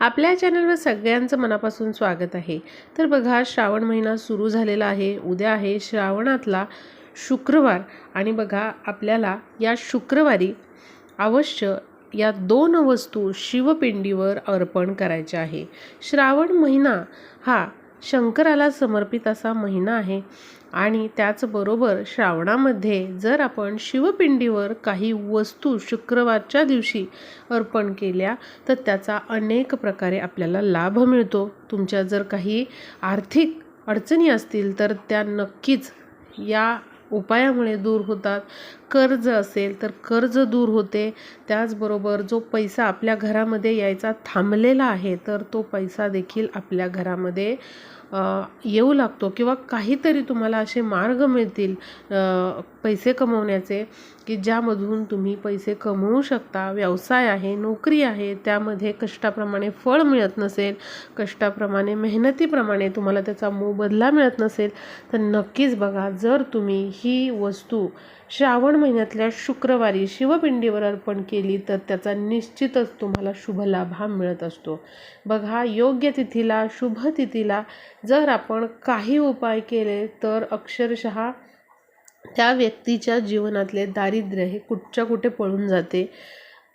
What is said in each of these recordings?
आपल्या चॅनलवर सगळ्यांचं मनापासून स्वागत आहे. तर बघा श्रावण महिना सुरू झालेला आहे. उद्या आहे श्रावणातला शुक्रवार. आणि बघा आपल्याला या शुक्रवारी अवश्य या दोन वस्तू शिवपिंडीवर अर्पण करायच्या आहे. श्रावण महिना हा शंकराला समर्पित असा महिना आहे. आणि त्याचबरोबर श्रावणामध्ये जर आपण शिवपिंडीवर काही वस्तू शुक्रवारच्या दिवशी अर्पण केल्या तर त्याचा अनेक प्रकारे आपल्याला लाभ मिळतो. तुमच्या जर काही आर्थिक अडचणी असतील तर त्या नक्कीच या उपायामुळे दूर होतात. कर्ज असेल तर कर्ज दूर होते. त्याचबरोबर जो पैसा आपल्या घरामध्ये यायचा थांबलेला आहे तर तो पैसा देखील आपल्या घरामध्ये येऊ लागतो किंवा काहीतरी तुम्हाला असे मार्ग मिळतील पैसे कमवण्याचे की ज्यामधून तुम्ही पैसे कमवू शकता. व्यवसाय आहे नोकरी आहे त्यामध्ये कष्टाप्रमाणे फळ मिळत नसेल कष्टाप्रमाणे मेहनतीप्रमाणे तुम्हाला त्याचा मोबदला मिळत नसेल तर नक्कीच बघा जर तुम्ही ही वस्तू श्रावण महिन्यातल्या शुक्रवारी शिवपिंडीवर अर्पण केली तर त्याचा निश्चितच तुम्हाला शुभ लाभ हा मिळत असतो. बघा योग्य तिथीला शुभ तिथीला जर आपण काही उपाय केले तर अक्षरशः त्या व्यक्तीच्या जीवनातले दारिद्र्य हे कुठच्या कुठे पळून जाते?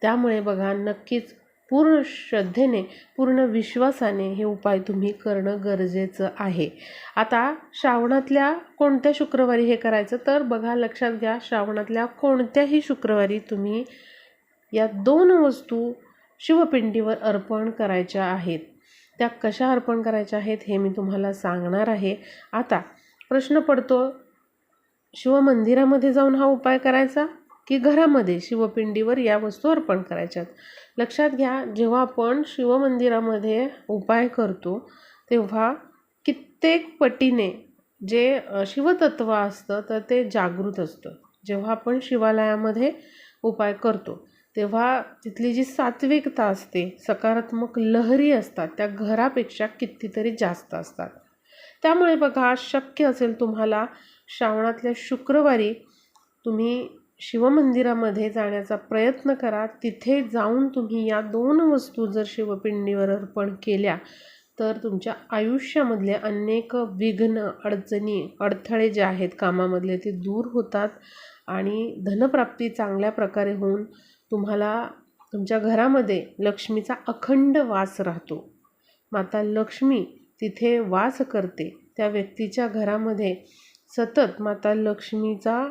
त्यामुळे बघा नक्कीच पूर्ण श्रद्धेने पूर्ण विश्वासाने हे उपाय तुम्ही करणं गरजेचं आहे. आता श्रावणातल्या कोणत्या शुक्रवारी हे करायचं? तर बघा लक्षात घ्या श्रावणातल्या कोणत्याही शुक्रवारी तुम्ही या दोन वस्तू शिवपिंडीवर अर्पण करायच्या आहेत. त्या कशा अर्पण करायच्या आहेत हे मी तुम्हाला सांगणार आहे. आता प्रश्न पडतो शिवमंदिरामध्ये जाऊन हा उपाय करायचा? की घरामध्ये शिवपिंडीवर या वस्तू अर्पण करायच्यात. लक्षात घ्या जेव्हा आपण शिवमंदिरामध्ये उपाय करतो तेव्हा कित्येक पटीने जे शिवतत्व असतं तर ते जागृत असतं. जेव्हा आपण शिवालयामध्ये उपाय करतो तेव्हा तिथली जी सात्विकता असते सकारात्मक लहरी असतात त्या घरापेक्षा कितीतरी जास्त असतात. त्यामुळे बघा शक्य असेल तुम्हाला श्रावणातल्या शुक्रवारी तुम्ही शिवमंदिरामध्ये जाण्याचा प्रयत्न करा. तिथे जाऊन तुम्ही या दोन वस्तू जर शिवपिंडीवर अर्पण केल्या तर तुमच्या आयुष्यामधले अनेक विघ्न अडचणी अडथळे जे आहेत कामामधले ते दूर होतात आणि धनप्राप्ती चांगल्या प्रकारे होऊन तुम्हाला तुमच्या घरामध्ये लक्ष्मीचा अखंड वास राहतो. माता लक्ष्मी तिथे वास करते. त्या व्यक्तीच्या घरामध्ये सतत माता लक्ष्मीचा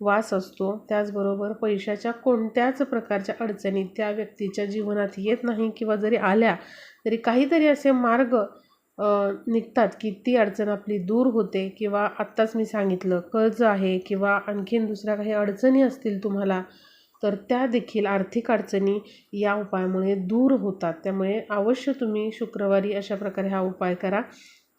वास असतो. त्याचबरोबर पैशाच्या कोणत्याच प्रकारच्या अडचणी त्या व्यक्तीच्या जीवनात येत नाही किंवा जरी आल्या तरी काहीतरी असे मार्ग निघतात की ती अडचण आपली दूर होते किंवा आत्ताच मी सांगितलं कर्ज आहे किंवा आणखीन दुसऱ्या काही अडचणी असतील तुम्हाला तर त्या देखील आर्थिक अडचणी या उपायामुळे दूर होतात. त्यामुळे अवश्य तुम्ही शुक्रवारी अशा प्रकारे हा उपाय करा.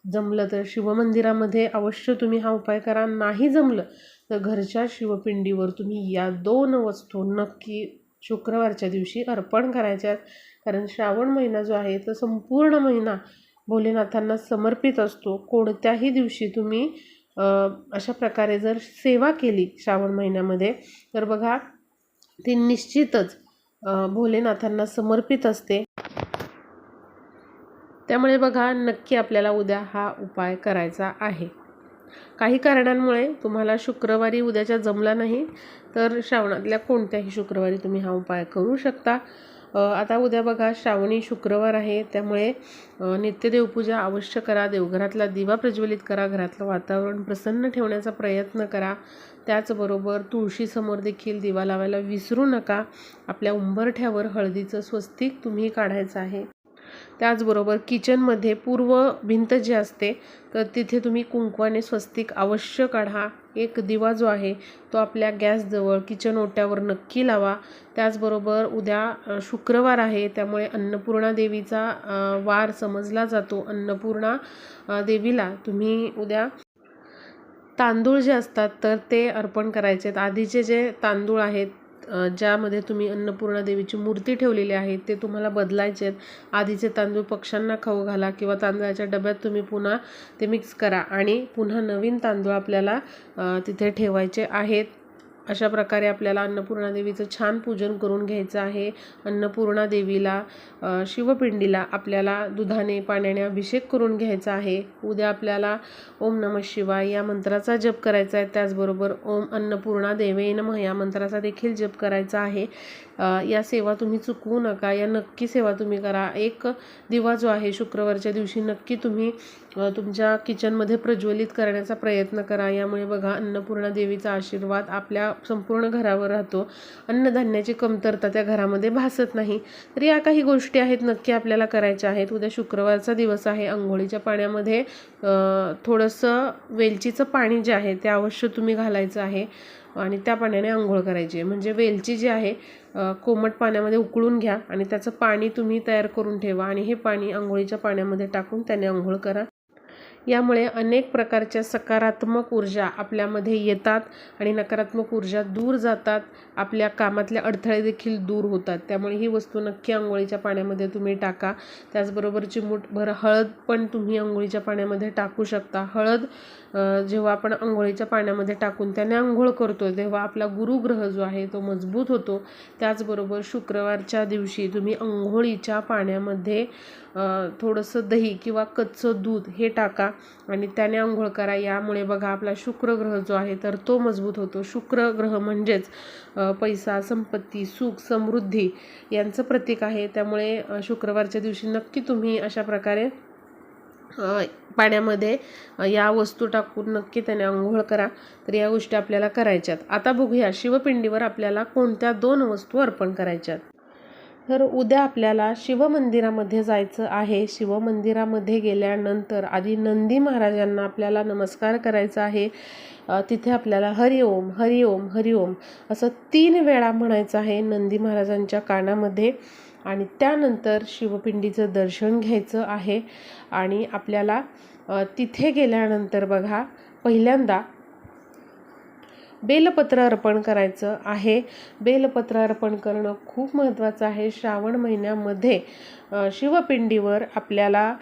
जमलं तर शिवमंदिरामध्ये अवश्य तुम्ही हा उपाय करा. नाही जमलं तर घरच्या शिवपिंडीवर तुम्ही या दोन वस्तू नक्की शुक्रवारच्या दिवशी अर्पण करायच्यात कारण श्रावण महिना जो आहे तो संपूर्ण महिना भोलेनाथांना समर्पित असतो. कोणत्याही दिवशी तुम्ही अशा प्रकारे जर सेवा केली श्रावण महिन्यामध्ये तर बघा ती निश्चितच भोलेनाथांना समर्पित असते. त्यामुळे बघा नक्की आपल्याला उद्या हा उपाय करायचा आहे. काही कारणांमुळे तुम्हाला शुक्रवारी उद्याच्या जमला नाही तर श्रावणातल्या कोणत्याही शुक्रवारी तुम्ही हा उपाय करू शकता. आता उद्या बघा श्रावणी शुक्रवार आहे त्यामुळे नित्यदेवपूजा अवश्य करा देवघरातला दिवा प्रज्वलित करा घरातलं वातावरण प्रसन्न ठेवण्याचा प्रयत्न करा. त्याचबरोबर तुळशीसमोर देखील दिवा लावायला विसरू नका. आपल्या उंबरठ्यावर हळदीचं स्वस्तिक तुम्ही काढायचं आहे. त्याचबरोबर किचनमध्ये पूर्व भिंत जी असते तर तिथे तुम्ही कुंकवाने स्वस्तिक अवश्य काढा. एक दिवा जो आहे तो आपल्या गॅसजवळ किचन ओट्यावर नक्की लावा. त्याचबरोबर उद्या शुक्रवार आहे त्यामुळे अन्नपूर्णा देवीचा वार समजला जातो. अन्नपूर्णा देवीला तुम्ही उद्या तांदूळ जे असतात तर ते अर्पण करायचे आहेत आधीचे जे तांदूळ आहेत ज्यामध्ये तुम्ही अन्नपूर्णा देवीची मूर्ती ठेवलेली आहे ते तुम्हाला बदलायचे आहेत. आधीचे तांदूळ पक्ष्यांना खाऊ घाला किंवा तांदळाच्या डब्यात तुम्ही पुन्हा ते मिक्स करा. आणि पुन्हा नवीन तांदूळ आपल्याला तिथे ठेवायचे आहेत. अशा प्रकारे आपल्याला अन्नपूर्णा देवीचं छान पूजन करून घ्यायचं आहे. अन्नपूर्णा देवीला शिवपिंडीला आपल्याला दुधाने पाण्याने अभिषेक करून घ्यायचा आहे. उद्या आपल्याला ओम नम शिवाय या मंत्राचा जप करायचा आहे. त्याचबरोबर ओम अन्नपूर्णा देवे नमः या मंत्राचा देखील जप करायचा आहे. या सेवा तुम्ही चुकवू नका. या नक्की सेवा तुम्ही करा. एक दिवा जो आहे शुक्रवारच्या दिवशी नक्की तुम्ही तुमच्या किचनमध्ये प्रज्वलित करण्याचा प्रयत्न करा. यामुळे बघा अन्नपूर्णा देवीचा आशीर्वाद आपल्या संपूर्ण घरावर राहतो. अन्नधान्याची कमतरता त्या घरामध्ये भासत नाही. तर या काही गोष्टी आहेत नक्की आपल्याला करायच्या आहेत. उद्या शुक्रवारचा दिवस आहे. आंघोळीच्या पाण्यामध्ये थोडंसं वेलचीचं पाणी जे आहे ते अवश्य तुम्ही घालायचं आहे. आणि त्या पाण्याने आंघोळ करायची आहे. म्हणजे वेलची जी आहे कोमट पाण्यामध्ये उकळून घ्या आणि त्याचं पाणी तुम्ही तयार करून ठेवा. आणि हे पाणी आंघोळीच्या पाण्यामध्ये टाकून त्याने आंघोळ करा. यामुळे अनेक प्रकारच्या सकारात्मक ऊर्जा आपल्यामध्ये येतात आणि नकारात्मक ऊर्जा दूर जातात. आपल्या कामातले अडथळे देखील दूर होतात. त्यामुळे ही वस्तू नक्की आंघोळीच्या पाण्यामध्ये तुम्ही टाका. त्याचबरोबर चिमूटभर हळद पण तुम्ही आंघोळीच्या पाण्यामध्ये टाकू शकता. हळद जेव्हा आपण आंघोळीच्या पाण्यामध्ये टाकून त्याने आंघोळ करतो तेव्हा आपला गुरुग्रह जो आहे तो मजबूत होतो. त्याचबरोबर शुक्रवारच्या दिवशी तुम्ही आंघोळीच्या पाण्यामध्ये थोडंसं दही किंवा कच्चं दूध हे टाका. आणि त्याने आंघोळ करा. यामुळे बघा आपला शुक्र ग्रह जो आहे तर तो मजबूत होतो. शुक्र ग्रह म्हणजेच पैसा संपत्ती सुख समृद्धी यांचं प्रतीक आहे. त्यामुळे शुक्रवारच्या दिवशी नक्की तुम्ही अशा प्रकारे पाण्यामध्ये या वस्तू टाकून नक्की त्याने आंघोळ करा. तर या गोष्टी आपल्याला करायच्यात. आता बघूया शिवपिंडीवर आपल्याला कोणत्या दोन वस्तू अर्पण करायच्यात. तर उद्या आपल्याला शिवमंदिरामध्ये जायचं आहे. शिवमंदिरामध्ये गेल्यानंतर आधी नंदी महाराजांना आपल्याला नमस्कार करायचा आहे. तिथे आपल्याला हरिओम हरिओम हरिओम असं तीन वेळा म्हणायचं आहे नंदी महाराजांच्या कानामध्ये. आणि त्यानंतर शिवपिंडीचं दर्शन घ्यायचं आहे. आणि आपल्याला तिथे गेल्यानंतर बघा पहिल्यांदा बेलपत्र अर्पण करायचं आहे. बेलपत्र अर्पण करणं खूप महत्त्वाचं आहे. श्रावण महिन्यामध्ये शिवपिंडीवर आपल्याला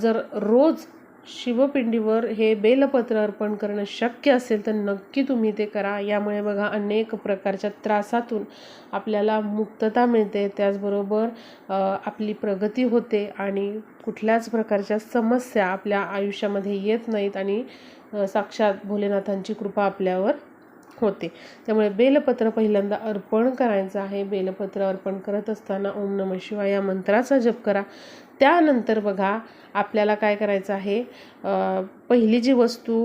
जर रोज शिवपिंडीवर हे बेलपत्र अर्पण करणं शक्य असेल तर नक्की तुम्ही ते करा. यामुळे बघा अनेक प्रकारच्या त्रासातून आपल्याला मुक्तता मिळते. त्याचबरोबर आपली प्रगती होते आणि कुठल्याच प्रकारच्या समस्या आपल्या आयुष्यामध्ये येत नाहीत आणि साक्षात भोलेनाथांची कृपा आपल्यावर होते. त्यामुळे बेलपत्र पहिल्यांदा अर्पण करायचं आहे. बेलपत्र अर्पण करत असताना ओम नम शिवाय या मंत्राचा जप करा. त्यानंतर बघा आपल्याला काय करायचं आहे? पहिली जी वस्तू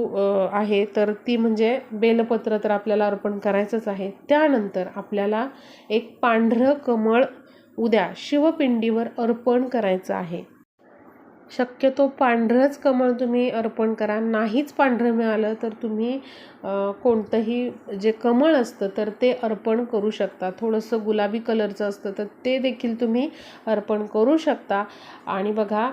आहे तर ती म्हणजे बेलपत्र तर आपल्याला अर्पण करायचंच आहे. त्यानंतर आपल्याला एक पांढरं कमळ उद्या शिवपिंडीवर अर्पण करायचं आहे. शक्यतो पांढरंच कमळ तुम्ही अर्पण करा. नाहीच पांढरं मिळालं तर तुम्ही कोणतंही जे कमळ असतं तर ते अर्पण करू शकता. थोडंसं गुलाबी कलरचं असतं तर ते देखील तुम्ही अर्पण करू शकता. आणि बघा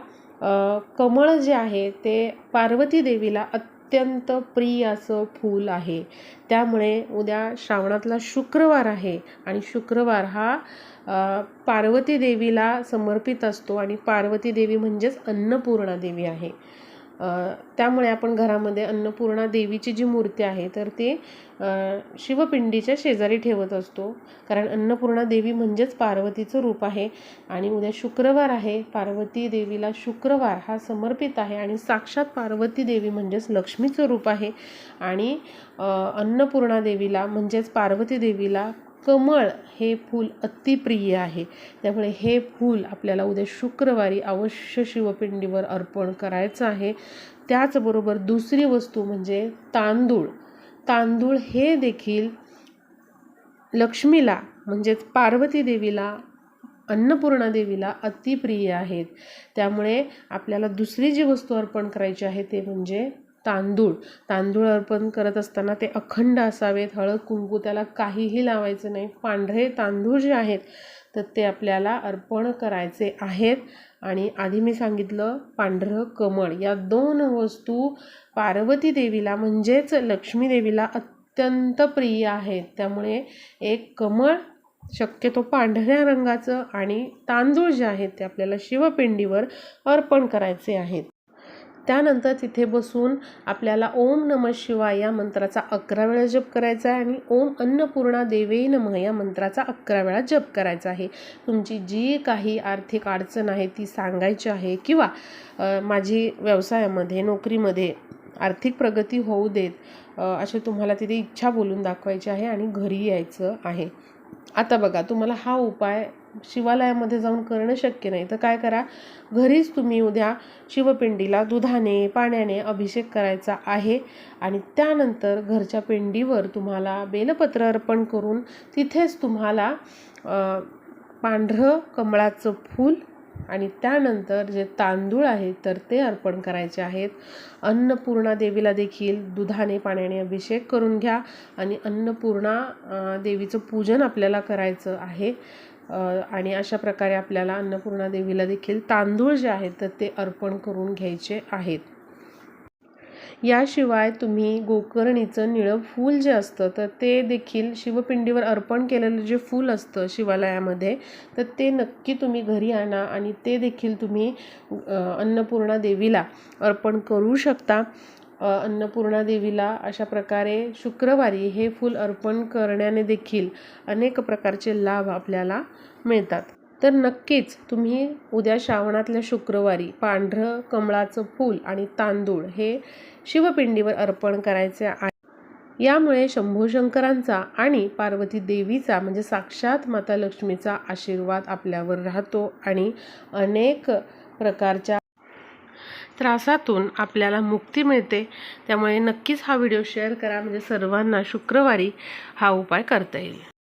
कमळ जे आहे ते पार्वती देवीला अत्यंत प्रिय असं फूल आहे. त्यामुळे उद्या श्रावणातला शुक्रवार आहे आणि शुक्रवार हा पार्वती देवीला समर्पित असतो आणि पार्वती देवी म्हणजेच अन्नपूर्णा देवी आहे. त्यामुळे आपण घरामध्ये अन्नपूर्णा देवीची जी मूर्ती आहे तर ती शिवपिंडीच्या शेजारी ठेवत असतो. कारण अन्नपूर्णा देवी म्हणजेच पार्वतीचं रूप आहे आणि उद्या शुक्रवार आहे. पार्वती देवीला शुक्रवार हा समर्पित आहे आणि साक्षात पार्वती देवी म्हणजेच लक्ष्मीचं रूप आहे. आणि अन्नपूर्णा देवीला म्हणजेच पार्वती देवीला कमळ हे फूल अतिप्रिय आहे. त्यामुळे हे फूल आपल्याला उद्या शुक्रवारी अवश्य शिवपिंडीवर अर्पण करायचं आहे. त्याचबरोबर दुसरी वस्तू म्हणजे तांदूळ. तांदूळ हे देखील लक्ष्मीला म्हणजेच पार्वती देवीला अन्नपूर्णा देवीला अतिप्रिय आहेत. त्यामुळे आपल्याला दुसरी जी वस्तू अर्पण करायची आहे ते म्हणजे तांदूळ. तांदूळ अर्पण करत असताना ते अखंड असावेत. हळद कुंकू त्याला काहीही लावायचं नाही. पांढरे तांदूळ जे आहेत तर ते आपल्याला अर्पण करायचे आहेत. आणि आधी मी सांगितलं पांढरं कमळ. या दोन वस्तू पार्वती देवीला म्हणजेच लक्ष्मी देवीला अत्यंत प्रिय आहेत. त्यामुळे एक कमळ शक्यतो पांढऱ्या रंगाचं आणि तांदूळ जे आहेत ते आपल्याला शिवपिंडीवर अर्पण करायचे आहेत. त्यानंतर तिथे बसून आपल्याला ओम नम शिवाय या मंत्राचा अकरा वेळा जप करायचा आहे आणि ओम अन्नपूर्णा देवे नमः या मंत्राचा अकरा वेळा जप करायचा आहे. तुमची जी काही आर्थिक अडचण आहे ती सांगायची आहे किंवा माझी व्यवसायामध्ये नोकरीमध्ये आर्थिक प्रगती होऊ देत असे तुम्हाला तिथे इच्छा बोलून दाखवायची आहे आणि घरी यायचं आहे. आता बघा तुम्हाला हा उपाय शिवालयामध्ये जाऊन करणं शक्य नाही. तर काय करा घरीच तुम्ही उद्या शिवपिंडीला दुधाने पाण्याने अभिषेक करायचा आहे आणि त्यानंतर घरच्या पिंडीवर तुम्हाला बेलपत्र अर्पण करून तिथेच तुम्हाला पांढरं कमळाचं फूल आणि त्यानंतर जे तांदूळ आहेत तर ते अर्पण करायचे आहेत. अन्नपूर्णा देवीला देखील दुधाने पाण्याने अभिषेक करून घ्या आणि अन्नपूर्णा देवीचं पूजन आपल्याला करायचं आहे. आणि अशा प्रकारे आपल्याला अन्नपूर्णा देवीला देखील तांदूळ जे आहेत तर ते अर्पण करून घ्यायचे आहेत. याशिवाय तुम्ही गोकर्णीचं निळं फूल जे असतं तर ते देखील शिवपिंडीवर अर्पण केलेलं जे फूल असतं शिवालयामध्ये तर ते नक्की तुम्ही घरी आणा आणि ते देखील तुम्ही अन्नपूर्णा देवीला अर्पण करू शकता. अन्नपूर्णा देवीला अशा प्रकारे शुक्रवारी हे फूल अर्पण करण्याने देखील अनेक प्रकारचे लाभ आपल्याला मिळतात. तर नक्कीच तुम्ही उद्या श्रावणातल्या शुक्रवारी पांढरं कमळाचं फूल आणि तांदूळ हे शिवपिंडीवर अर्पण करायचे आहे. यामुळे शंभूशंकरांचा आणि पार्वती देवीचा म्हणजे साक्षात माता लक्ष्मीचा आशीर्वाद आपल्यावर राहतो आणि अनेक प्रकारच्या त्रासातून आपल्याला मुक्ती मिळते. त्यामुळे नक्कीच हा व्हिडिओ शेअर करा. म्हणजे सर्वांना शुक्रवारी हा उपाय करता येईल.